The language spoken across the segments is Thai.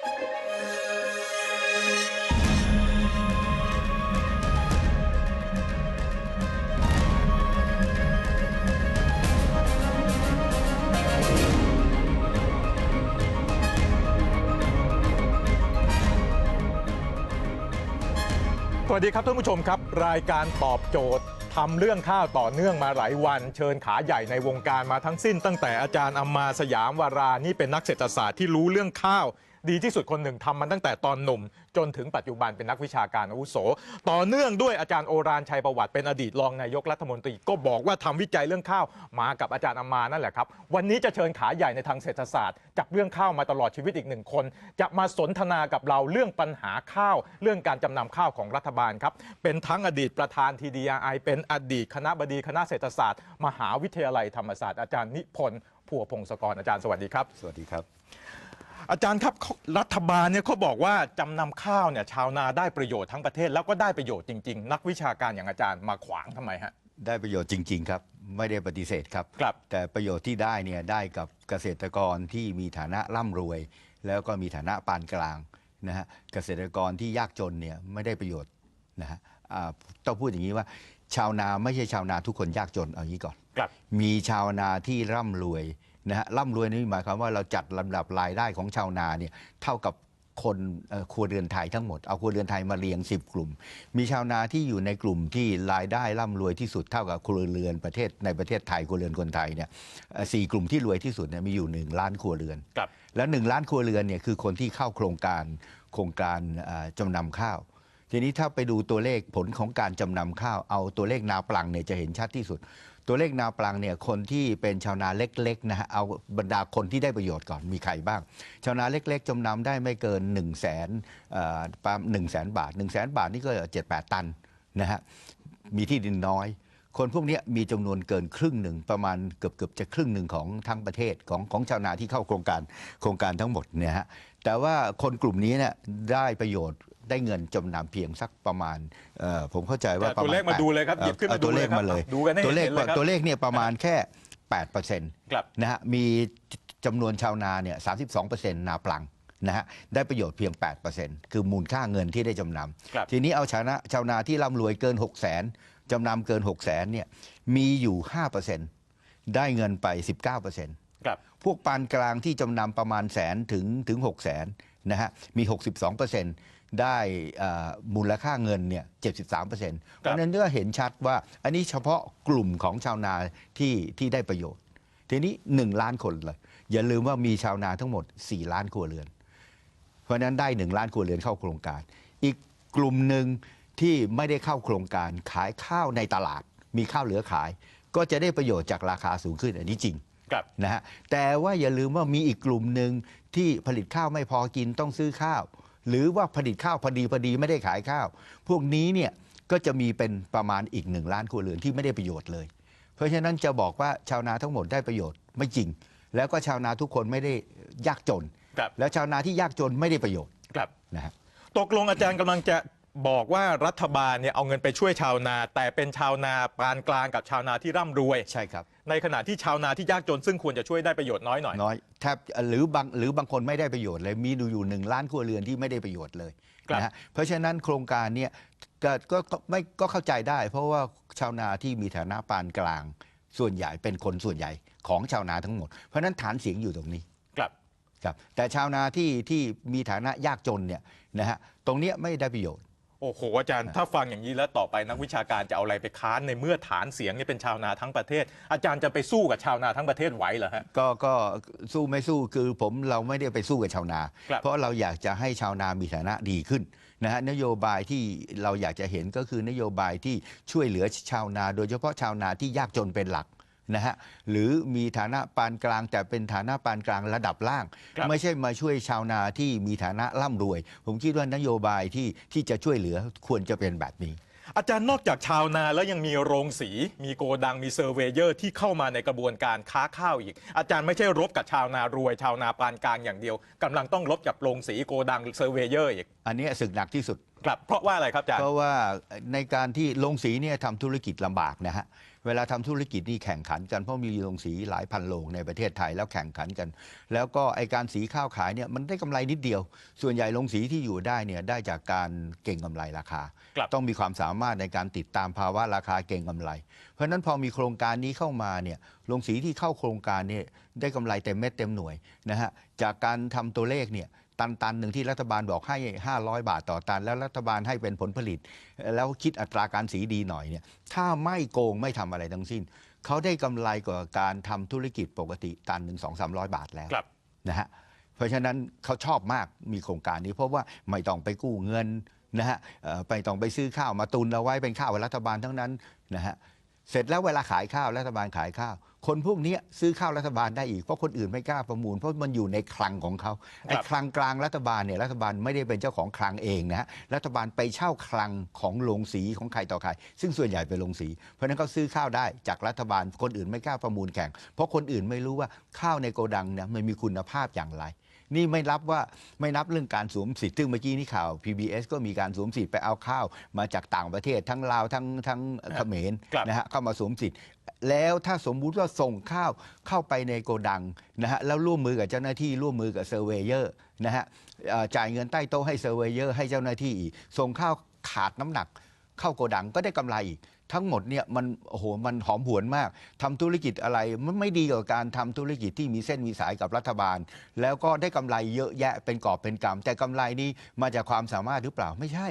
สวัสดีครับท่านผู้ชมครับ รายการตอบโจทย์ทำเรื่องข้าวต่อเนื่องมาหลายวัน เชิญขาใหญ่ในวงการมาทั้งสิ้น ตั้งแต่อาจารย์อมมาสยามวารานี่เป็นนักเศรษฐศาสตร์ที่รู้เรื่องข้าว ดีที่สุดคนหนึ่งทำมันตั้งแต่ตอนหนุ่ม จนถึงปัจจุบันเป็นนักวิชาการอาวุโส ต่อเนื่องด้วยอาจารย์โอรานชัยประวัติเป็นอดีตรองนายกรัฐมนตรี ก็บอกว่าทำวิจัยเรื่องข้าวมากับอาจารย์อมมานั่นแหละครับ วันนี้จะเชิญขาใหญ่ในทางเศรษฐศาสตร์จากเรื่องข้าวมาตลอดชีวิตอีกหนึ่งคน จะมาสนทนากับเราเรื่องปัญหาข้าว เรื่องการจำนำข้าวของรัฐบาลครับเป็นทั้งอดีตประธาน TDI เป็นอดีตคณะบดีคณะเศรษฐศาสตร์ มหาวิทยาลัยธรรมศาสตร์อาจารย์นิพนธ์พัวพงศกรอาจารย์สวัสดีครับ สวัสดีครับ อาจารย์ครับรัฐบาลเนี่ยเขาบอกว่าจำนำข้าวเนี่ยชาวนาได้ประโยชน์ทั้งประเทศแล้วก็ได้ประโยชน์จริง ๆ นักวิชาการอย่างอาจารย์มาขวางทำไมฮะ ได้ประโยชน์จริง ๆ ครับ ไม่ได้ปฏิเสธครับ ครับ แต่ประโยชน์ที่ได้เนี่ยได้กับเกษตรกรที่มีฐานะร่ำรวย แล้วก็มีฐานะปานกลางนะฮะเกษตรกรที่ยากจนเนี่ยไม่ได้ประโยชน์นะฮะอ่าต้องพูดอย่างนี้ว่า ชาวนาไม่ใช่ชาวนาทุกคนยากจนเอางี้ก่อน ครับ มีชาวนาที่ร่ำรวย นะฮะร่ำรวยนี่หมายความว่าเราจัดลำดับรายได้ของชาวนาเนี่ยเท่ากับคนเอ่อครัวเรือนไทยทั้งหมด เอาครัวเรือนไทยมาเรียง 10 กลุ่ม มีชาวนาที่อยู่ในกลุ่มที่รายได้ร่ำรวยที่สุดเท่ากับครัวเรือนประเทศในประเทศไทยครัวเรือนคนไทยเนี่ยเอ่อสี่กลุ่มที่รวยที่สุดเนี่ยมีอยู่ 1 ล้านครัวเรือนครับแล้วหนึ่งล้านครัวเรือนเนี่ยคือคนที่เข้าโครงการโครงการเอ่อจำนำข้าว ทีนี้ถ้าไปดูตัวเลขผลของการจำนำข้าว เอาตัวเลขนาปลังเนี่ยจะเห็นชัดที่สุด ตัวเลขนาปลังเนี่ยคนที่เป็นชาวนาเล็กๆนะฮะเอาบรรดาคนที่ได้ประโยชน์ก่อนมีใครบ้าง ชาวนาเล็ก ๆ จำนำได้ไม่เกิน1นึ่งแสนประมาณหนึ่งแสนบาท1นึ่งแสนบาทนี่ก็เจ็ดแปดตันนะฮะมีที่ดินน้อย คนพวกนี้มีจำนวนเกินครึ่งหนึ่งประมาณเกือบเกือบจะครึ่งหนึ่งของทั้งประเทศของของชาวนาที่เข้าโครงการโครงการทั้งหมดเนี่ยฮะแต่ว่าคนกลุ่มนี้เนี่ยได้ประโยชน์ ได้เงินจำนำเพียงสักประมาณเอ่อผมเข้าใจว่าแต่ประตัวมาณเลขมาดูเลยครับหยิบขึ้นมาเอตัวเลขดูเลยครับมาเลยดูกันให้ตัวเลขเห็นเลยครับตัวเลขเนี่ยประมาณแค่8%เปอร์เซ็นต์ครับนะฮะมีจำนวนชาวนาเนี่ย32%นาปลังนะฮะได้ประโยชน์เพียง 8%คือมูลค่าเงินที่ได้จำนครับำทีนี้เอาชาวนาชาวนาที่ร่ำรวยเกิน 6 0 0 0 0 0จำนำเกิน 6 0 0 0 0 0เนี่ยมีอยู่ 5%ได้เงินไป 19%ครับพวกปานกลางที่จำนำประมาณแสนถึงถึง 6 0แสนนะฮะมี 62% ได้เอ่อมูลค่าเงินเนี่ย73%เพราะฉะนั้นก็เห็นชัดว่าอันนี้เฉพาะกลุ่มของชาวนาที่ที่ได้ประโยชน์ ทีนี้ 1 ล้านคนเลยอย่าลืมว่ามีชาวนาทั้งหมด 4 ล้านครัวเรือน เพราะฉะนั้นได้ 1 ล้านครัวเรือนเข้าโครงการ อีกกลุ่มหนึ่งที่ไม่ได้เข้าโครงการขายข้าวในตลาด มีข้าวเหลือขาย ก็จะได้ประโยชน์จากราคาสูงขึ้นอันนี้จริงครับนะฮะแต่ว่าอย่าลืมว่ามีอีกกลุ่มหนึ่งที่ผลิตข้าวไม่พอกินต้องซื้อข้าว หรือว่าผลิตข้าวพอดีพอดีไม่ได้ขายข้าว พวกนี้เนี่ยก็จะมีเป็นประมาณอีกหนึ่งล้านครัวเรือนที่ไม่ได้ประโยชน์เลย เพราะฉะนั้นจะบอกว่าชาวนาทั้งหมดได้ประโยชน์ไม่จริง แล้วก็ชาวนาทุกคนไม่ได้ยากจนครับแล้วชาวนาที่ยากจนไม่ได้ประโยชน์ครับนะฮะตกลงอาจารย์กำลังจะ บอกว่ารัฐบาลเนี่ยเอาเงินไปช่วยชาวนา แต่เป็นชาวนาปานกลางกับชาวนาที่ร่ำรวย ใช่ครับ ในขณะที่ชาวนาที่ยากจนซึ่งควรจะช่วยได้ประโยชน์น้อยหน่อย น้อยแทบหรือบางหรือบางคนไม่ได้ประโยชน์เลย มีดูอยู่หนึ่งล้านครัวเรือนที่ไม่ได้ประโยชน์เลยครับ นะฮะเพราะฉะนั้นโครงการเนี่ยก็ก็ก็ไม่ก็เข้าใจได้ เพราะว่าชาวนาที่มีฐานะปานกลาง ส่วนใหญ่เป็นคนส่วนใหญ่ของชาวนาทั้งหมด เพราะฉะนั้นฐานเสียงอยู่ตรงนี้ ครับ ครับแต่ชาวนาที่ที่มีฐานะยากจนเนี่ยนะฮะตรงเนี้ยไม่ได้ประโยชน์ โอ้โหอาจารย์ถ้าฟังอย่างนี้แล้วต่อไปนักวิชาการจะเอาอะไรไปค้านในเมื่อฐานเสียงเนี่ยเป็นชาวนาทั้งประเทศ อาจารย์จะไปสู้กับชาวนาทั้งประเทศไหวเหรอฮะก็ก็สู้ไม่สู้คือผมเราไม่ได้ไปสู้กับชาวนาครับเพราะเราอยากจะให้ชาวนามีฐานะดีขึ้นนะฮะนโยบายที่เราอยากจะเห็นก็คือนโยบายที่ช่วยเหลือชาวนา โดยเฉพาะชาวนาที่ยากจนเป็นหลัก นะฮะหรือมีฐานะปานกลาง แต่เป็นฐานะปานกลางระดับล่าง ครับ ไม่ใช่มาช่วยชาวนาที่มีฐานะร่ำรวย ผมคิดว่านโยบายที่ที่จะช่วยเหลือควรจะเป็นแบบนี้ อาจารย์นอกจากชาวนาแล้วยังมีโรงสี มีโกดังมีเซอร์เวเยอร์ที่เข้ามาในกระบวนการค้าข้าวอีก อาจารย์ไม่ใช่รบกับชาวนารวย ชาวนาปานกลางอย่างเดียวกำลังต้องรบกับโรงสีโกดังเซอร์เวเยอร์อีกอันนี้ศึกหนักที่สุด ครับเพราะว่าอะไรครับอาจารย์ เพราะว่าในการที่ลงสีเนี่ยทำธุรกิจลำบากนะฮะ เวลาทำธุรกิจนี่แข่งขันกันเพราะมีโรงสีหลายพันโรงในประเทศไทยแล้วแข่งขันกัน แล้วก็ไอการสีข้าวขายเนี่ยมันได้กำไรนิดเดียว ส่วนใหญ่โรงสีที่อยู่ได้เนี่ยได้จากการเก่งกำไรราคาครับต้องมีความสามารถในการติดตามภาวะราคาเก่งกำไร เพราะฉะนั้นพอมีโครงการนี้เข้ามาเนี่ยโรงสีที่เข้าโครงการเนี่ยได้กำไรเต็มเม็ดเต็มหน่วยนะฮะจากการทำตัวเลขเนี่ย ตันตันหนึ่งที่รัฐบาลบอกให้ 500 บาทต่อตัน แล้วรัฐบาลให้เป็นผลผลิต แล้วคิดอัตราการสีดีหน่อยเนี่ยถ้าไม่โกงไม่ทำอะไรทั้งสิ้น เขาได้กำไรกว่าการทำธุรกิจปกติตันหนึ่งสองสามร้อยบาทแล้วครับนะฮะเพราะฉะนั้นเขาชอบมากมีโครงการนี้ เพราะว่าไม่ต้องไปกู้เงินนะฮะเอ่อไปต้องไปซื้อข้าวมาตุนเอาไว้เป็นข้าวรัฐบาลทั้งนั้นนะฮะเสร็จแล้วเวลาขายข้าวรัฐบาลขายข้าว คนพวกเนี้ยซื้อข้าวรัฐบาลได้อีก เพราะคนอื่นไม่กล้าประมูล เพราะมันอยู่ในคลังของเขาไอ้คลังกลางรัฐบาลเนี่ยรัฐบาลไม่ได้เป็นเจ้าของคลังเองนะฮะรัฐบาลไปเช่าคลังของโรงสีของใครต่อใคร ซึ่งส่วนใหญ่เป็นโรงสี เพราะฉะนั้นเขาซื้อข้าวได้จากรัฐบาลคนอื่นไม่กล้าประมูลแข่ง เพราะคนอื่นไม่รู้ว่าข้าวในโกดังเนี่ยมันมีคุณภาพอย่างไร นี่ไม่รับว่าไม่นับเรื่องการสวมสิทธิ์ซึ่งเมื่อกี้นี่ข่าว PBS ก็มีการสวมสิทธิ์ไปเอาข้าวมาจากต่างประเทศทั้งลาวทั้งทั้งเขมรครับ นะฮะเข้ามาสวมสิทธิ์ แล้วถ้าสมมุติว่าส่งข้าวเข้าไปในโกดังนะฮะแล้วร่วมมือกับเจ้าหน้าที่ร่วมมือกับเซอร์เวเยอร์นะฮะเอ่อจ่ายเงินใต้โต๊ะให้เซอร์เวเยอร์ให้เจ้าหน้าที่อีกส่งข้าวขาดน้ำหนักเข้าโกดังก็ได้กำไรอีก ทั้งหมดเนี่ยมันโอ้โหมันหอมหวนมากทำธุรกิจอะไรมันไม่ดีกับการทำธุรกิจที่มีเส้นมีสายกับรัฐบาล แล้วก็ได้กำไรเยอะแยะเป็นกอบเป็นกำแต่กำไรนี้มาจากความสามารถหรือเปล่าไม่ใช่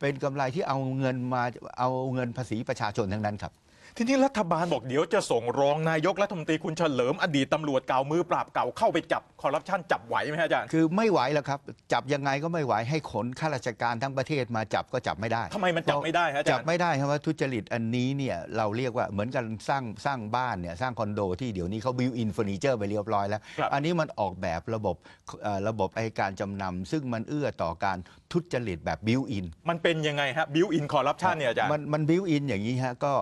เป็นกำไรที่เอาเงินมาเอาเงินภาษีประชาชนทั้งนั้นครับ ทีนี้รัฐบาลบอกเดี๋ยวจะส่งรองนายกรัฐมนตรีคุณเฉลิมอดีตตำรวจเก่ามือปราบเก่าเข้าไปจับคอร์รัปชันจับไหวไหมฮะอาจารย์คือไม่ไหวแล้วครับ จับยังไงก็ไม่ไหวให้ขนข้าราชการทั้งประเทศมาจับก็จับไม่ได้ทำไมมันจับไม่ได้ฮะอาจารย์จับไม่ได้ครับว่าทุจริตอันนี้เนี่ยเราเรียกว่าเหมือนกันสร้างสร้างบ้านเนี่ยสร้างคอนโดที่เดี๋ยวนี้เขาบิวอินเฟอร์นิเจอร์ไปเรียบร้อยแล้วครับอันนี้มันออกแบบระบบเอ่อระบบไอการจำนำซึ่งมันเอื้อต่อการทุจริตแบบบิวอินมันเป็นยังไงฮะบิวอินคอร์รัปชันเนี่ยอาจารย์มันมันบิวอินอย่างนี้ฮะก็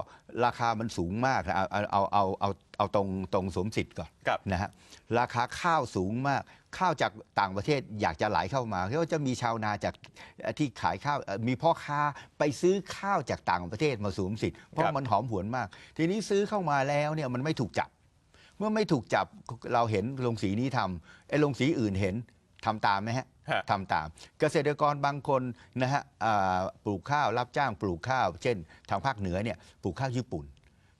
ราคามันสูงมากนะเอาเอาเอาเอาเอาเอาตรงตรงสวมสิทธิ์ก่อนครับ นะฮะราคาข้าวสูงมาก ข้าวจากต่างประเทศอยากจะไหลเข้ามาก็จะมีชาวนาจากที่ขายข้าวเอ่อมีพ่อค้าไปซื้อข้าวจากต่างประเทศมาสวมสิทธิ์เพครัราะบมันหอมหวนมาก ทีนี้ซื้อเข้ามาแล้วเนี่ยมันไม่ถูกจับ เมื่อไม่ถูกจับเราเห็นโรงสีนี้ทำไอ้โรงสีอื่นเห็นทำตามไหมฮะ ฮะ ทำตาม เกษตรกรบางคนนะฮะอ่าปลูกข้าวรับจ้างปลูกข้าว เช่น ทางภาคเหนือเนี่ยปลูกข้าวญี่ปุ่น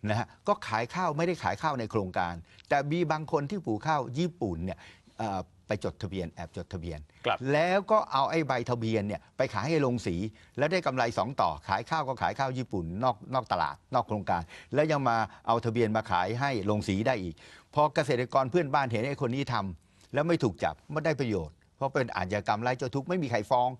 นะฮะก็ขายข้าวไม่ได้ขายข้าวในโครงการ แต่มีบางคนที่ปลูกข้าวญี่ปุ่นเนี่ยอ่าไปจดทะเบียนแอบจดทะเบียน ครับ แล้วก็เอาไอ้ใบทะเบียนเนี่ยไปขายให้โรงสี แล้วได้กำไรสองต่อขายข้าวก็ขายข้าวญี่ปุ่นนอกนอกตลาดนอกโครงการ แล้วยังมาเอาทะเบียนมาขายให้โรงสีได้อีก พอเกษตรกรเพื่อนบ้านเห็นไอ้คนนี้ทำแล้วไม่ถูกจับไม่ได้ประโยชน์เพ ราะเป็นอาชญากรรมไร้เจ้าทุกข์ไม่มีใครฟ้อง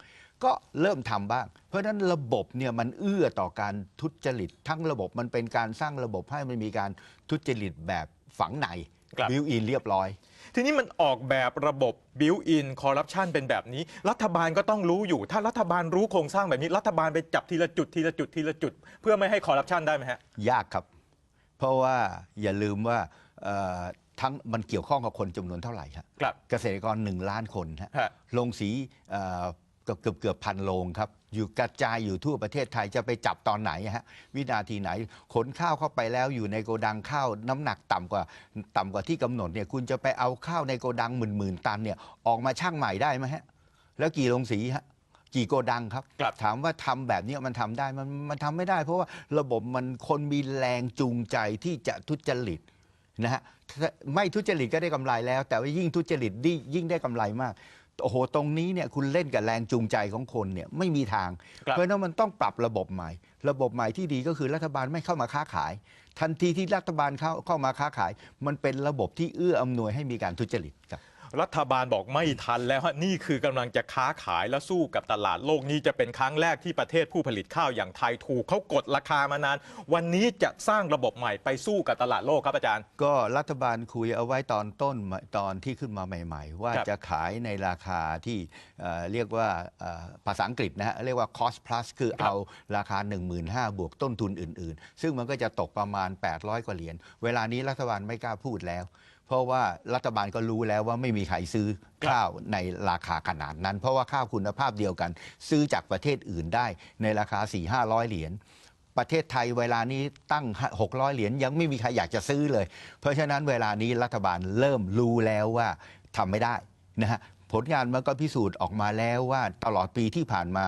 ก็เริ่มทำบ้าง เพราะฉะนั้นระบบเนี่ยมันเอื้อต่อการทุจริต ทั้งระบบมันเป็นการสร้างระบบให้มันมีการทุจริตแบบฝังในครับ บิวอินเรียบร้อย ทีนี้มันออกแบบระบบบิวอินคอร์รัปชันเป็นแบบนี้ รัฐบาลก็ต้องรู้อยู่ ถ้ารัฐบาลรู้โครงสร้างแบบนี้ รัฐบาลไปจับทีละจุดทีละจุดทีละจุด เพื่อไม่ให้คอร์รัปชันได้ไหมฮะ ยากครับ เพราะว่าอย่าลืมว่าเอ่อ ทั้งมันเกี่ยวข้องกับคนจำนวนเท่าไหร่ครับครับเกษตรกรหนึ่งล้านคนฮะฮะโรงสีเอ่อเกือบเกือบเกือบพันโรงครับ อยู่กระจายอยู่ทั่วประเทศไทยจะไปจับตอนไหนฮะวินาทีไหน ขนข้าวเข้าไปแล้วอยู่ในโกดังข้าวน้ำหนักต่ำกว่าต่ำกว่าที่กำหนดเนี่ยคุณจะไปเอาข้าวในโกดังหมื่นหมื่นๆตันเนี่ยออกมาช่างใหม่ได้ไหมฮะแล้วกี่โรงสีฮะกี่โกดังครับ ครับ ถามว่าทำแบบนี้มันทำได้มันมันทำไม่ได้ เพราะว่าระบบมันคนมีแรงจูงใจที่จะทุจริตนะฮะถ้า ไม่ทุจริตก็ได้กำไรแล้ว แต่ว่ายิ่งทุจริตยิ่งยิ่งได้กำไรมาก โอ้โห ตรงนี้เนี่ยคุณเล่นกับแรงจูงใจของคนเนี่ยไม่มีทาง ครับ เพราะฉะนั้นมันต้องปรับระบบใหม่ ระบบใหม่ที่ดีก็คือรัฐบาลไม่เข้ามาค้าขาย ทันทีที่รัฐบาลเข้าเข้ามาค้าขาย มันเป็นระบบที่เอื้ออำนวยให้มีการทุจริตครับ รัฐบาลบอกไม่ทันแล้วฮะนี่คือกำลังจะค้าขายและสู้กับตลาดโลกนี้จะเป็นครั้งแรกที่ประเทศผู้ผลิตข้าวอย่างไทยถูกเขากดราคามานาน วันนี้จะสร้างระบบใหม่ไปสู้กับตลาดโลกครับอาจารย์ ก็รัฐบาลคุยเอาไว้ตอนต้นตอนที่ขึ้นมาใหม่ ๆ ว่าครับจะขายในราคาที่เอ่อเรียกว่าเอ่อภาษาอังกฤษนะฮะเรียกว่า cost plus คือคเอาราคา 15,000บวกต้นทุนอื่น ๆ ซึ่งมันก็จะตกประมาณ 800 กว่าเหรียญเวลานี้รัฐบาลไม่กล้าพูดแล้ว เพราะว่ารัฐบาลก็รู้แล้วว่าไม่มีใครซื้อครับข้าวในราคาขนาดนั้น เพราะว่าข้าวคุณภาพเดียวกัน ซื้อจากประเทศอื่นได้ในราคา 4-500 เหรียญประเทศไทยเวลานี้ตั้ง 600 เหรียญยังไม่มีใครอยากจะซื้อเลย เพราะฉะนั้นเวลานี้รัฐบาลเริ่มรู้แล้วว่าทำไม่ได้นะฮะ ผลงานมันก็พิสูจน์ออกมาแล้วว่าตลอดปีที่ผ่านมา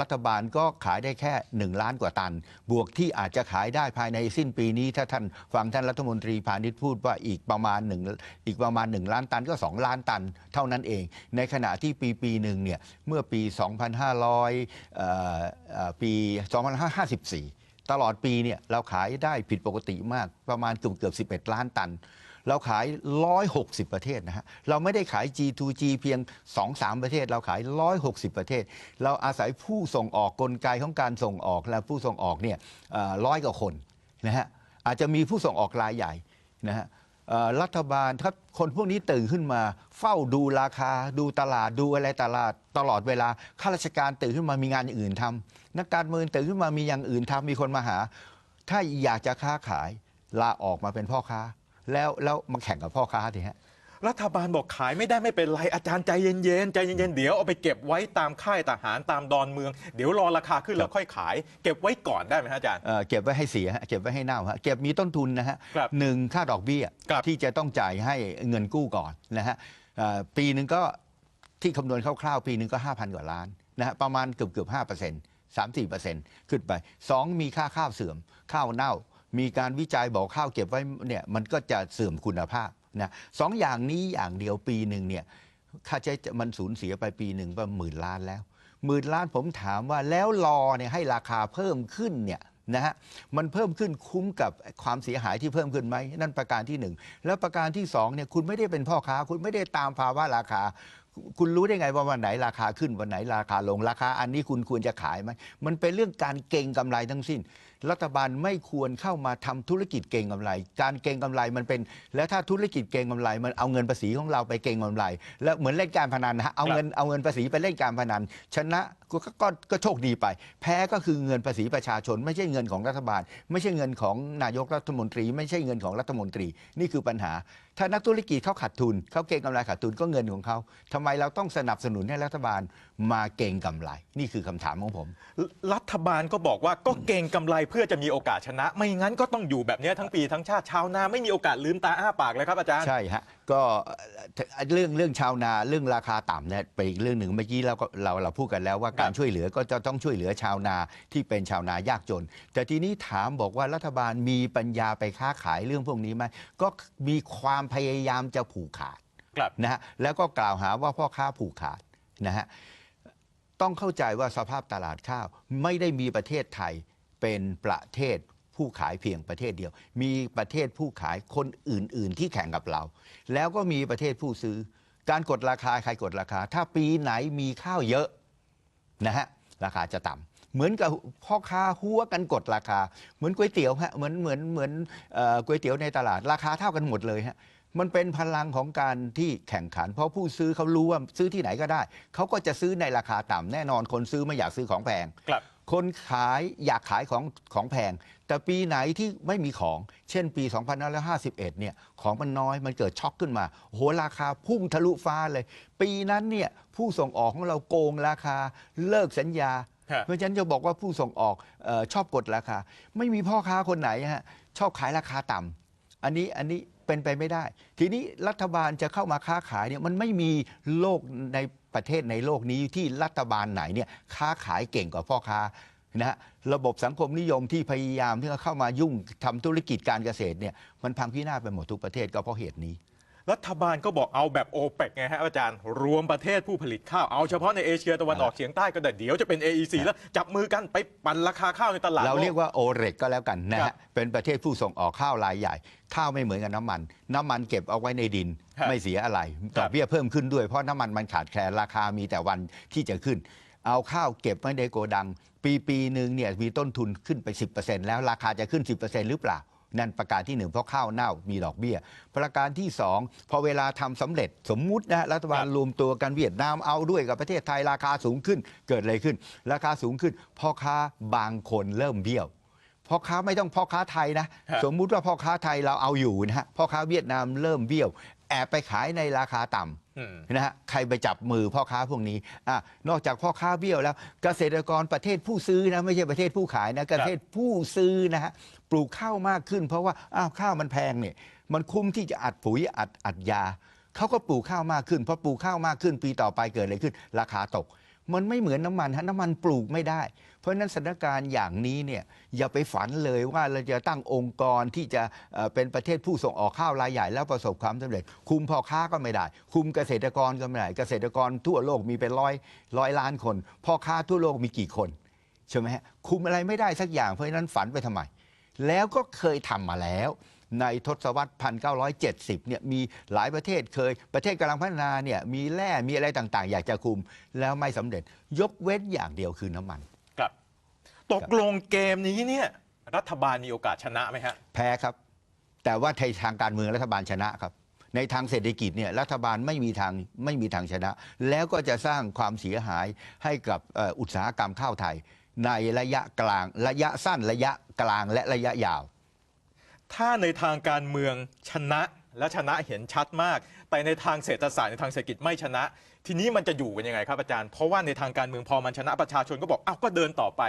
รัฐบาลก็ขายได้แค่ 1 ล้านกว่าตัน บวกที่อาจจะขายได้ภายในสิ้นปีนี้ ถ้าท่านฟังท่านรัฐมนตรีพาณิชย์พูดว่าอีกประมาณหนึ่งอีกประมาณ 1 ล้านตันก็ 2 ล้านตันเท่านั้นเอง ในขณะที่ปีปีหนึ่งเนี่ยเมื่อปี 2500เอ่อเอ่อปี2554 ตลอดปีเนี่ยเราขายได้ผิดปกติมากประมาณเกือบเกือบ11 ล้านตัน เราขาย 160 ประเทศนะฮะเราไม่ได้ขาย G2G เพียง 2-3 ประเทศ เราขาย 160 ประเทศ เราอาศัยผู้ส่งออกกลไกของการส่งออกและผู้ส่งออกเนี่ยร้อยกว่าคนนะฮะอาจจะมีผู้ส่งออกรายใหญ่นะฮะรัฐบาลถ้าคนพวกนี้ตื่นขึ้นมา เฝ้าดูราคาดูตลาดดูอะไรตลาดตลอดเวลาข้าราชการตื่นขึ้นมามีงานอย่างอื่นทำนักการเมืองตื่นขึ้นมามีอย่างอื่นทำมีคนมาหา ถ้าอยากจะค้าขายลาออกมาเป็นพ่อค้า แล้วแล้วมาแข่งกับพ่อค้าทีฮะ รัฐบาลบอกขายไม่ได้ไม่เป็นไรอาจารย์ใจเย็นๆใจเย็นๆเดี๋ยวเอาไปเก็บไว้ตามค่ายทหารตามดอนเมือง เดี๋ยวรอราคาขึ้นแล้วค่อยขาย เก็บไว้ก่อนได้ไหมฮะอาจารย์ เอ่อเก็บไว้ให้เสียฮะเก็บไว้ให้เน่าฮะเก็บมีต้นทุนนะฮะครับหนึ่งค่าดอกเบี้ยครับที่จะต้องจ่ายให้เงินกู้ก่อนนะฮะเอ่อปีหนึ่งก็ที่คำนวณคร่าวๆ ปีหนึ่งก็ 5,000 กว่าล้านนะฮะประมาณเกือบเกือบห้าเปอร์เซ็นต์สามสี่เปอร์เซ็นต์ขึ้นไปสองมีค่าข้าวเสื่อมข้าวเน่า มีการวิจัยบอกข้าวเก็บไว้เนี่ยมันก็จะเสื่อมคุณภาพนะสองอย่างนี้อย่างเดียวปีหนึ่งเนี่ยค่าใช้จ่ายมันสูญเสียไปปีหนึ่งก็หมื่นล้านแล้วหมื่นล้านผมถามว่าแล้วรอเนี่ยให้ราคาเพิ่มขึ้นเนี่ยนะฮะมันเพิ่มขึ้นคุ้มกับความเสียหายที่เพิ่มขึ้นไหมนั่นประการที่หนึ่งแล้วประการที่สองเนี่ยคุณไม่ได้เป็นพ่อค้า คุณไม่ได้ตามภาวะราคา คุณรู้ได้ไงว่าวันไหนราคาขึ้นวันไหนราคาลงราคา อันนี้คุณควรจะขายไหมมันเป็นเรื่องการเก็งกำไรทั้งสิ้น รัฐบาลไม่ควรเข้ามาทำธุรกิจเก็งกำไร การเก็งกำไรมันเป็น แล้วถ้าธุรกิจเก็งกำไรมันเอาเงินภาษีของเราไปเก็งกำไร แล้วเหมือนเล่นการพนันนะฮะเอาเงินเอาเงินภาษีไปเล่นการพนัน ชนะก็ก็ก็ก็โชคดีไป แพ้ก็คือเงินภาษีประชาชน ไม่ใช่เงินของรัฐบาล ไม่ใช่เงินของนายกรัฐมนตรี ไม่ใช่เงินของรัฐมนตรี นี่คือปัญหา ถ้านักธุรกิจเขาขาดทุนเขาเก็งกำไรขาดทุนก็เงินของเขาทำไมเราต้องสนับสนุนให้รัฐบาลมาเก็งกำไร นี่คือคำถามของผม รัฐบาลก็บอกว่าก็เก่งกำไรเพื่อจะมีโอกาสชนะ ไม่งั้นก็ต้องอยู่แบบเนี้ยทั้งปีทั้งชาติชาวนาไม่มีโอกาสลืมตาอ้าปากเลยครับอาจารย์ ใช่ฮะ ก็เรื่องเรื่องชาวนาเรื่องราคาต่ำเนี่ยไปนอีกเรื่องหนึ่งเมื่อกี้เราก็เราเราพูดกันแล้วว่าการช่วยเหลือก็จะต้องช่วยเหลือชาวนาที่เป็นชาวนายากจน แต่ทีนี้ถามบอกว่ารัฐบาลมีปัญญาไปค้าขายเรื่องพวกนี้ไหมก็มีความพยายามจะผูกขาดนะฮะแล้วก็กล่าวหาว่าพ่อค้าผูกขาดนะฮะต้องเข้าใจว่าสภาพตลาดข้าวไม่ได้มีประเทศไทยเป็นประเทศ ผู้ขายเพียงประเทศเดียว มีประเทศผู้ขายคนอื่น ๆ ที่แข่งกับเรา แล้วก็มีประเทศผู้ซื้อ การกดราคาใครกดราคา ถ้าปีไหนมีข้าวเยอะนะฮะราคาจะต่ำเหมือนกับพ่อค้าหัวกันกดราคา เหมือนก๋วยเตี๋ยวฮะเหมือนเหมือนเหมือนออก๋วยเตี๋ยวในตลาด ราคาเท่ากันหมดเลยฮะมันเป็นพลังของการที่แข่งขัน เพราะผู้ซื้อเขารู้ว่าซื้อที่ไหนก็ได้ เขาก็จะซื้อในราคาต่ำแน่นอนคนซื้อไม่อยากซื้อของแพงครับ คนขายอยากขายของของแพง แต่ปีไหนที่ไม่มีของ เช่นปี 2551 เนี่ยของมันน้อยมันเกิดช็อกขึ้นมาโอ้โหราคาพุ่งทะลุฟ้าเลย ปีนั้นเนี่ยผู้ส่งออกของเราโกงราคาเลิกสัญญาฮะเพราะฉะนั้นจะบอกว่าผู้ส่งออกเออชอบกดราคา ไม่มีพ่อค้าคนไหนฮะชอบขายราคาต่ำอันนี้อันนี้เป็นไปไม่ได้ ทีนี้รัฐบาลจะเข้ามาค้าขายเนี่ยมันไม่มีโลกในประเทศในโลกนี้ที่รัฐบาลไหนเนี่ยค้าขายเก่งกว่าพ่อค้านะฮะระบบสังคมนิยมที่พยายามที่จะเข้ามายุ่งทำธุรกิจการเกษตรเนี่ยมันพังพินาศไปหมดทุกประเทศก็เพราะเหตุนี้ รัฐบาลก็บอกเอาแบบโอเปกไงฮะอาจารย์ รวมประเทศผู้ผลิตข้าว เอาเฉพาะในเอเชียตะวันออกเฉียงใต้ก็ได้เดี๋ยวจะเป็น AEC แล้วจับมือกันไปปั่นราคาข้าวในตลาดเราเรียกโลว่าโอเรกก็แล้วกันนะครัฮะบเป็นประเทศผู้ส่งออกข้าวรายใหญ่ ข้าวไม่เหมือนกับน้ำมัน น้ำมันเก็บเอาไว้ในดินครับไม่เสียอะไรคดรัอบกเบี้ยเพิ่มขึ้นด้วยเพราะน้ำมันมันขาดแคลนราคามีแต่วันที่จะขึ้น เอาข้าวเก็บไว้ในโกดัง ปีปีหนึ่งเนี่ยมีต้นทุนขึ้นไป 10%แล้วราคาจะขึ้น 10%หรือเปล่า นั่นประการที่หนึ่งเพราะข้าวเน่ามีดอกเบี้ย ประการที่สองพอเวลาทำสำเร็จสมมุตินะรัฐบาลครับรวมตัวกันเวียดนามเอาด้วยกับประเทศไทยราคาสูงขึ้นเกิดอะไรขึ้น ราคาสูงขึ้นพ่อค้าบางคนเริ่มเบี้ยวพ่อค้าไม่ต้องพ่อค้าไทยนะฮะสมมุติว่าพ่อค้าไทยเราเอาอยู่นะฮะพ่อค้าเวียดนามเริ่มเบี้ยว แอบไปขายในราคาต่ำอืมนะฮะใครไปจับมือพ่อค้าพวกนี้อะนอกจากพ่อค้าเบี้ยวแล้ว เกษตรกรประเทศผู้ซื้อนะไม่ใช่ประเทศผู้ขายนะเกษตรผู้ซื้อนะฮะปลูกข้าวมากขึ้น เพราะว่าอ้าวข้าวมันแพงเนี่ยมันคุ้มที่จะอัดปุ๋ยอัดอัดยาเขาก็ปลูกข้าวมากขึ้นพอปลูกข้าวมากขึ้น ปีต่อไปเกิดอะไรขึ้น ราคาตก มันไม่เหมือนน้ำมันฮะน้ำมันปลูกไม่ได้ เพราะฉะนั้นสถานการณ์อย่างนี้เนี่ยอย่าไปฝันเลยว่าเราจะตั้งองค์กรที่จะเป็นประเทศผู้ส่งออกข้าวรายใหญ่แล้วประสบความสำเร็จ คุมพ่อค้าก็ไม่ได้ คุมเกษตรกรก็ไม่ได้เกษตรกรทั่วโลกมีเป็นร้อยร้อยล้านคนพ่อค้าทั่วโลกมีกี่คนใช่ไหมฮะคุมอะไรไม่ได้สักอย่างเพราะฉะนั้นฝันไปทำไม แล้วก็เคยทำมาแล้วในทศวรรษ 1970 เนี่ยมีหลายประเทศเคย ประเทศกำลังพัฒนาเนี่ยมีแร่มีอะไรต่างๆ อยากจะคุมแล้วไม่สำเร็จ ยกเว้นอย่างเดียวคือน้ำมัน ตกลงเกมนี้เนี่ยรัฐบาลมีโอกาสชนะไหมฮะ แพ้ครับ แต่ว่าในทางการเมืองรัฐบาลชนะครับ ในทางเศรษฐกิจเนี่ยรัฐบาลไม่มีทางไม่มีทางชนะ แล้วก็จะสร้างความเสียหายให้กับเอ่ออุตสาหกรรมข้าวไทย ในระยะกลางระยะสั้นระยะกลางและระยะยาว ถ้าในทางการเมืองชนะและชนะเห็นชัดมาก แต่ในทางเศรษฐศาสตร์ในทางเศรษฐกิจไม่ชนะ ทีนี้มันจะอยู่กันยังไงครับอาจารย์ เพราะว่าในทางการเมืองพอมันชนะประชาชนก็บอกอ้าวก็เดินต่อไป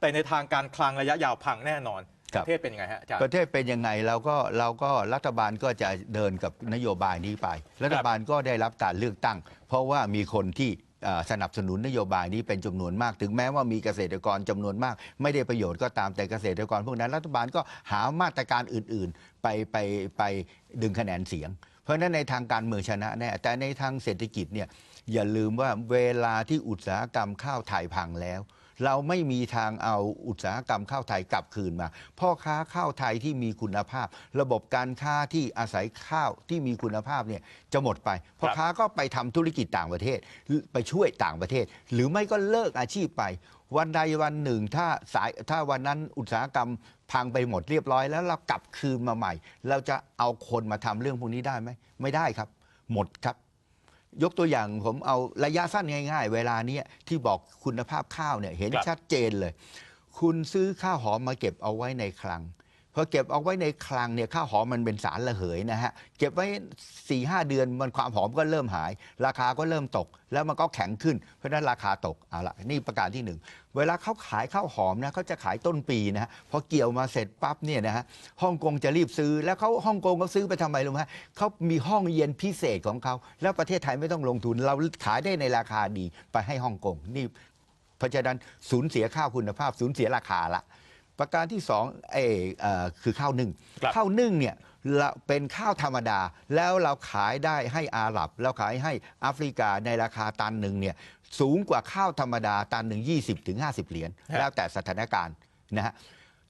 แต่ในทางการคลังระยะยาวพังแน่นอนคปรับระเทศเป็นยังไงฮะอาจารย์ ประเทศเป็นยังไงเราก็เราก็รัฐบาลก็จะเดินกับนโยบายนี้ไป รัฐบาลก็ได้รับการเลือกตั้ง เพราะว่ามีคนที่เอ่อสนับสนุนนโยบายนี้เป็นจำนวนมาก ถึงแม้ว่ามีเกษตรกรจำนวนมาก ไม่ได้ประโยชน์ก็ตามแต่เกษตรกรพวกนั้น รัฐบาลก็หามาตรการอื่นๆ ไปไปไปดึงคะแนนเสียง เพราะฉะนั้นในทางการเมืองชนะแน่แต่ในทางเศรษฐกิจเนี่ยอย่าลืมว่าเวลาที่อุตสาหกรรมข้าวไทยพังแล้ว เราไม่มีทางเอาอุตสาหกรรมข้าวไทยกลับคืนมา พ่อค้าข้าวไทยที่มีคุณภาพ ระบบการค้าที่อาศัยข้าวที่มีคุณภาพเนี่ยจะหมดไปพ่อค้าก็ไปทำธุรกิจต่างประเทศไปช่วยต่างประเทศ หรือไม่ก็เลิกอาชีพไป วันใดวันหนึ่งถ้าสายถ้าวันนั้นอุตสาหกรรมพังไปหมดเรียบร้อยแล้วเรากลับคืนมาใหม่ เราจะเอาคนมาทำเรื่องพวกนี้ได้ไหมไม่ได้ครับ หมดครับ ยกตัวอย่างผมเอาระยะสั้นง่าย ๆ เวลาเนี้ยที่บอกคุณภาพข้าวเนี่ยเห็นครับชัดเจนเลย คุณซื้อข้าวหอมมาเก็บเอาไว้ในคลัง พอเก็บเอาไว้ในคลังเนี่ยข้าวหอมมันเป็นสารระเหยนะฮะเก็บไว้4ี่หเดือนมันความหอมก็เริ่มหาย ราคาก็เริ่มตก แล้วมันก็แข็งขึ้น เพราะฉะนั้นราคาตกเอาละนี่ประการที่หนึ่งเวลาเขาขายข้าวหอมนะเขาจะขายต้นปีนะฮะพอเกี่ยวมาเสร็จปั๊บเนี่ยนะฮะฮ่องกงจะรีบซื้อแล้วเขาฮ่องกงเขาซื้อไปทำไมรู้ไหมฮะเขามีห้องเย็นพิเศษของเขาแล้วประเทศไทยไม่ต้องลงทุน เราขายได้ในราคาดีไปให้ฮ่องกงนี่เพราะฉะนั้นสูญเสียข้าวคุณภาพสูญเสียราคาละ ประการที่สองเออเอ่อคือข้าวนึ่งครับ ข้าวนึ่งเนี่ยเราเป็นข้าวธรรมดา แล้วเราขายได้ให้อาหรับเราขายให้แอฟริกาในราคาตันหนึ่งเนี่ยสูงกว่าข้าวธรรมดาตันหนึ่ง20ถึง50 เหรียญแล้วแต่สถานการณ์นะฮะ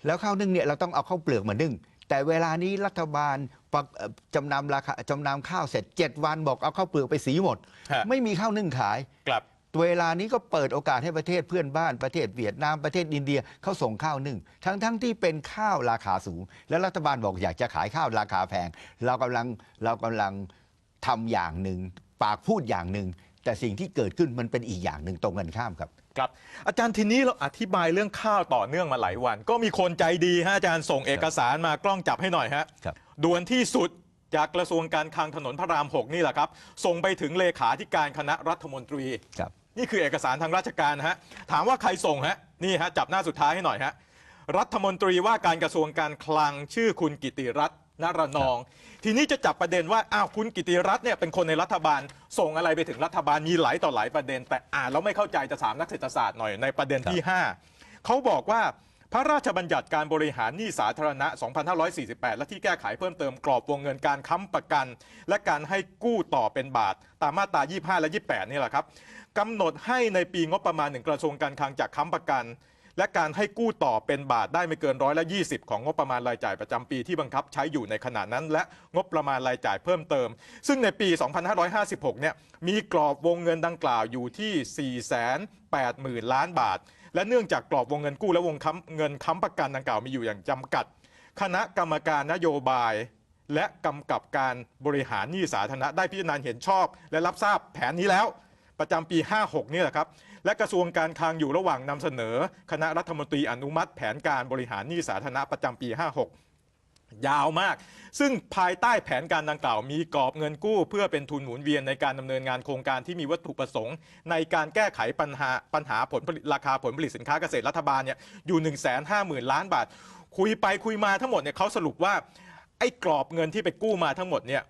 แล้วข้าวนึ่งเนี่ยเราต้องเอาข้าวเปลือกมานึ่ง แต่เวลานี้รัฐบาลประเอ่อจำนำราคาจำนำข้าวเสร็จ 7 วันบอกเอาข้าวเปลือกไปสีหมด ฮะ ไม่มีข้าวนึ่งขาย กลับ เวลานี้ก็เปิดโอกาสให้ประเทศเพื่อนบ้านประเทศเวียดนามประเทศอินเดียเขาส่งข้าวนึ่งทั้งทั้งที่เป็นข้าวราคาสูง แล้วรัฐบาลบอกอยากจะขายข้าวราคาแพง เรากำลังเรากำลังทำอย่างหนึ่งปากพูดอย่างหนึ่งแต่สิ่งที่เกิดขึ้นมันเป็นอีกอย่างหนึ่งตรงกันข้ามครับครับอาจารย์ทีนี้เราอธิบายเรื่องข้าวต่อเนื่องมาหลายวัน ก็มีคนใจดีฮะอาจารย์ส่งเอกสารมากล้องจับให้หน่อยฮะครับด่วนที่สุดจากกระทรวงการคลังถนนพระราม 6 นี่แหละครับ ส่งไปถึงเลขาธิการคณะรัฐมนตรีครับ นี่คือเอกสารทางราชการฮะถามว่าใครส่งฮะนี่ฮะจับหน้าสุดท้ายให้หน่อยฮะรัฐมนตรีว่าการกระทรวงการคลังชื่อคุณกิติรัตน์นรนอง ทีนี้จะจับประเด็นว่าอ้าวคุณกิติรัตน์เนี่ยเป็นคนในรัฐบาล ส่งอะไรไปถึงรัฐบาลมีหลายต่อหลายประเด็น แต่อ่านแล้วไม่เข้าใจจะถามนักเศรษฐศาสตร์หน่อยในประเด็นที่ 5เขาบอกว่า พระราชบัญญัติการบริหารหนี้สาธารณะ 2548 และที่แก้ไขเพิ่มเติมกรอบวงเงินการค้ำประกัน และการให้กู้ต่อเป็นบาท ตามมาตรา 25 และ 28 นี่แหละครับกำหนดให้ในปีงบประมาณหนึ่งกระทรวงการคลังจากค้ำประกัน และการให้กู้ต่อเป็นบาทได้ไม่เกินร้อยละ 20 ของงบประมาณรายจ่ายประจำปีที่บังคับใช้อยู่ในขณะนั้น และงบประมาณรายจ่ายเพิ่มเติม ซึ่งในปี 2556 เนี่ยมีกรอบวงเงินดังกล่าวอยู่ที่ 480,000 ล้านบาท และเนื่องจากกรอบวงเงินกู้และวงค้ำเงินค้ำประกันดังกล่าวมีอยู่อย่างจำกัด คณะกรรมการนโยบาย และกำกับการบริหารหนี้สาธารณะได้พิจารณาเห็นชอบ และรับทราบแผนนี้แล้วประจำปี 56 นี่แหละครับ และกระทรวงการคลังอยู่ระหว่างนำเสนอ คณะรัฐมนตรีอนุมัติแผนการบริหารหนี้สาธารณะประจำปี 56 ยาวมาก ซึ่งภายใต้แผนการดังกล่าวมีกรอบเงินกู้ เพื่อเป็นทุนหมุนเวียนในการดำเนินงานโครงการที่มีวัตถุประสงค์ ในการแก้ไขปัญหาปัญหาผลผลิตราคาผลผลิตสินค้าเกษตรรัฐบาลเนี่ยอยู่ 1 5 0 0 0 0 ล้านบาท คุยไปคุยมาทั้งหมดเนี่ยเขาสรุปว่าไอ้กรอบเงินที่ไปกู้มาทั้งหมดเนี่ย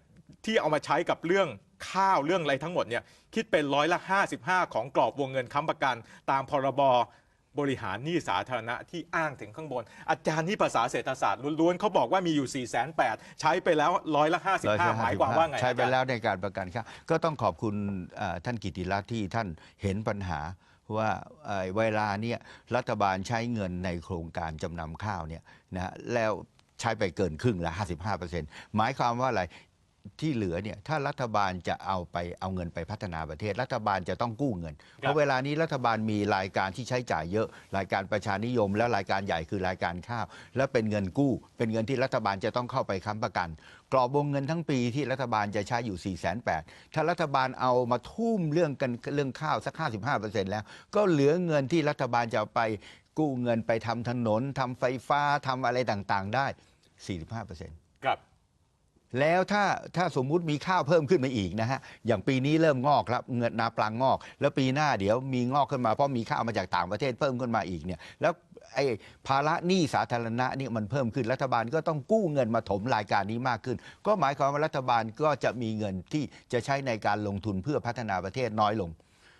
ที่เอามาใช้กับเรื่องข้าวเรื่องอะไรทั้งหมดเนี่ยคิดเป็นร้อยละ 55 ของกรอบวงเงินค้ำประกันตามพรบ บริหารหนี้สาธารณะที่อ้างถึงข้างบน อาจารย์นี่ภาษาเศรษฐศาสตร์ล้วนๆเขาบอกว่ามีอยู่4 8 0 0 0ใช้ไปแล้วร้อยละ55หมายความว่าไงใช้ไปอาจารย์แล้วในการประกันครับก็ต้องขอบคุณเอ่อท่านกิติรัตน์ที่ท่านเห็นปัญหาว่าเอ่อเวลาเนี่ยรัฐบาลใช้เงินในโครงการจำนำข้าวเนี่ยนะฮะแล้วใช้ไปเกินครึ่งละ55%หมายความว่าอะไร ที่เหลือเนี่ยถ้ารัฐบาลจะเอาไปเอาเงินไปพัฒนาประเทศ รัฐบาลจะต้องกู้เงิน เพราะเวลานี้รัฐบาลมีรายการที่ใช้จ่ายเยอะ รายการประชานิยม และรายการใหญ่คือรายการข้าว และเป็นเงินกู้ เป็นเงินที่รัฐบาลจะต้องเข้าไปค้ำประกัน กรอบวงเงินทั้งปีที่รัฐบาลจะใช้อยู่ 4 8 0 0 0ถ้ารัฐบาลเอามาทุ่มเรื่องกันเรื่องข้าวสัก 55%แล้ว ก็เหลือเงินที่รัฐบาลจะเอาไปกู้เงินไปทำถนนทำไฟฟ้าทำอะไรต่างๆ ได้ 45%ครับ แล้วถ้าถ้าสมมุติมีข้าวเพิ่มขึ้นมาอีกนะฮะอย่างปีนี้เริ่มงอกแล้วเงินนาปลังงอก แล้วปีหน้าเดี๋ยวมีงอกขึ้นมาเพราะมีข้าวมาจากต่างประเทศเพิ่มขึ้นมาอีกเนี่ยแล้วไอ้ภาระหนี้สาธารณะนี่มันเพิ่มขึ้นรัฐบาลก็ต้องกู้เงินมาถมรายการนี้มากขึ้น ก็หมายความว่ารัฐบาลก็จะมีเงินที่จะใช้ในการลงทุนเพื่อพัฒนาประเทศน้อยลง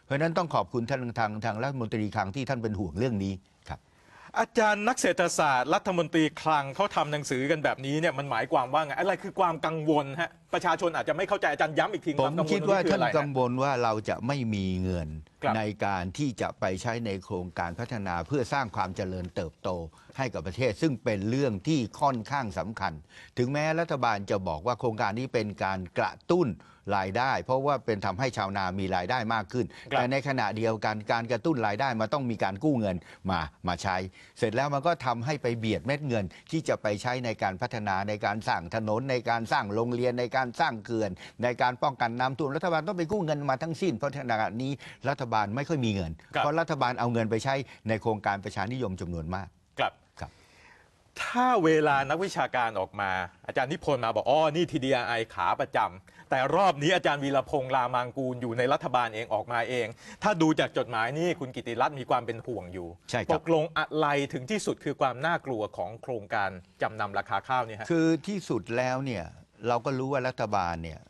เพราะนั้นต้องขอบคุณท่านทางทางรัฐมนตรีคลังที่ท่านเป็นห่วงเรื่องนี้ อาจารย์นักเศรษฐศาสตร์ รัฐมนตรีคลังเขาทำหนังสือกันแบบนี้เนี่ยมันหมายความว่าไงอะไรคือความกังวลฮะประชาชนอาจจะไม่เข้าใจอาจารย์ย้ำอีกทีผควมกังวลคิดว่าตรงท่านคืออะไรกังฮะวลว่าเราจะไม่มีเงินครับในการที่จะไปใช้ในโครงการพัฒนาเพื่อสร้างความเจริญเติบโตให้กับประเทศ ซึ่งเป็นเรื่องที่ค่อนข้างสำคัญ ถึงแม้รัฐบาลจะบอกว่าโครงการนี้เป็นการกระตุ้น รายได้ เพราะว่าเป็นทำให้ชาวนามีรายได้มากขึ้นครับแต่ในขณะเดียวกันการกระตุ้นรายได้มันต้องมีการกู้เงินมามาใช้ เสร็จแล้วมันก็ทำให้ไปเบียดเม็ดเงิน ที่จะไปใช้ในการพัฒนาในการสร้างถนนในการสร้างโรงเรียนในการสร้างเขื่อน ในการป้องกันน้ำท่วมรัฐบาลต้องไปกู้เงินมาทั้งสิ้น เพราะขณะนี้รัฐบาลไม่ค่อยมีเงินครับเพราะรัฐบาลเอาเงินไปใช้ในโครงการประชานิยมจำนวนมากครับครับ ถ้าเวลานักวิชาการออกมา อาจารย์นิพนธ์มาบอกอ๋อนี่ทีดีไอขาประจำ แต่รอบนี้อาจารย์วีรพงษ์รามางกูลอยู่ในรัฐบาลเองออกมาเอง ถ้าดูจากจดหมายนี่คุณกิติรัตน์มีความเป็นห่วงอยู่ใช่คตรับกลงอะไรถึงที่สุดคือความน่ากลัวของโครงการจำนำราคาข้าวเนี่ยฮะ คือที่สุดแล้วเนี่ยเราก็รู้ว่ารัฐบาลเนี่ย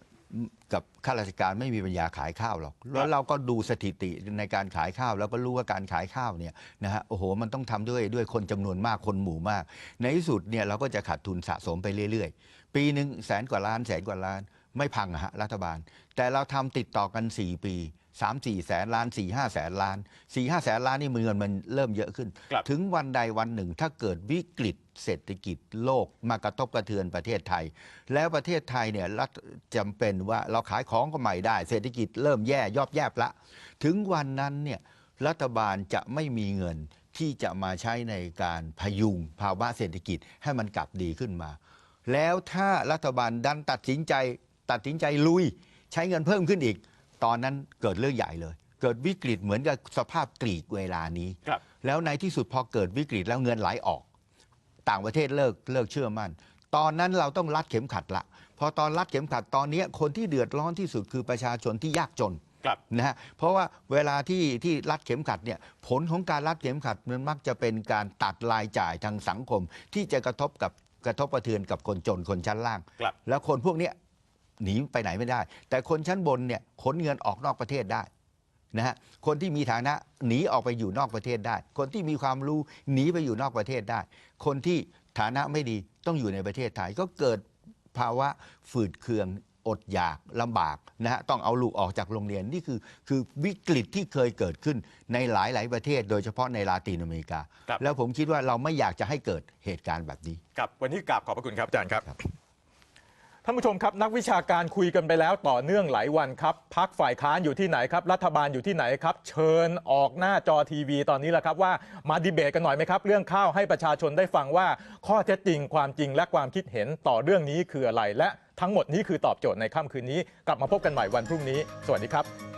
กับข้าราชการไม่มีปัญญาขายข้าวหรอกแล้วเราก็ดูสถิติในการขายข้าว แล้วก็รู้ว่าการขายข้าวเนี่ยนะฮะโอ้โหมันต้องทำด้วยด้วยคนจำนวนมากคนหมู่มาก ในที่สุดเนี่ยเราก็จะขาดทุนสะสมไปเรื่อย ๆ ปีหนึ่งแสนกว่าล้านแสนกว่าล้าน ไม่พังอะฮะรัฐบาล แต่เราทำติดต่อกัน 4 ปี 3 4 แสนล้าน 4 5 แสนล้าน 4 5 แสนล้านนี่เงินมันเริ่มเยอะขึ้นครับถึงวันใดวันหนึ่งถ้าเกิดวิกฤตเศรษฐกิจโลกมากระทบกระเทือนประเทศไทย แล้วประเทศไทยเนี่ยรัฐจำเป็นว่าเราขายของก็ไม่ได้ เศรษฐกิจเริ่มแย่ยอบแยบละ ถึงวันนั้นเนี่ยรัฐบาลจะไม่มีเงินที่จะมาใช้ในการพยุงภาวะเศรษฐกิจให้มันกลับดีขึ้นมา แล้วถ้ารัฐบาลดันตัดสินใจ ตัดสินใจลุย ใช้เงินเพิ่มขึ้นอีก ตอนนั้นเกิดเรื่องใหญ่เลย เกิดวิกฤตเหมือนกับสภาพกรีกเวลานี้ ครับ แล้วในที่สุดพอเกิดวิกฤตแล้วเงินไหลออก ต่างประเทศเลิกเลิกเชื่อมั่น ตอนนั้นเราต้องรัดเข็มขัดละ พอตอนรัดเข็มขัดตอนเนี้ยคนที่เดือดร้อนที่สุดคือประชาชนที่ยากจน ครับ นะฮะเพราะว่าเวลาที่ที่รัดเข็มขัดเนี่ยผลของการรัดเข็มขัดมันมักจะเป็นการตัดรายจ่ายทางสังคม ที่จะกระทบกับกระทบกระเทือนกับคนจนคนชั้นล่าง ครับ แล้วคนพวกเนี้ย หนีไปไหนไม่ได้ แต่คนชั้นบนเนี่ยขนเงินออกนอกประเทศได้นะฮะคนที่มีฐานะหนีออกไปอยู่นอกประเทศได้ คนที่มีความรู้หนีไปอยู่นอกประเทศได้ คนที่ฐานะไม่ดีต้องอยู่ในประเทศไทยก็เกิดภาวะฝืดเคืองอดอยากลำบากนะฮะต้องเอาลูกออกจากโรงเรียนนี่คือคือวิกฤตที่เคยเกิดขึ้นในหลายหลายๆประเทศ โดยเฉพาะในลาตินอเมริกาครับแล้วผมคิดว่าเราไม่อยากจะให้เกิดเหตุการณ์แบบนี้ ครับวันนี้กราบขอบพระคุณครับอาจารย์ครับครับ ท่านผู้ชมครับนักวิชาการคุยกันไปแล้วต่อเนื่องหลายวันครับพักฝ่ายค้านอยู่ที่ไหนครับ รัฐบาลอยู่ที่ไหนครับ เชิญออกหน้าจอทีวีตอนนี้แหละครับว่ามาดีเบตกันหน่อยไหมครับ เรื่องข้าวให้ประชาชนได้ฟังว่า ข้อเท็จจริงความจริงและความคิดเห็นต่อเรื่องนี้คืออะไร และทั้งหมดนี้คือตอบโจทย์ในค่ำคืนนี้ กลับมาพบกันใหม่วันพรุ่งนี้ สวัสดีครับ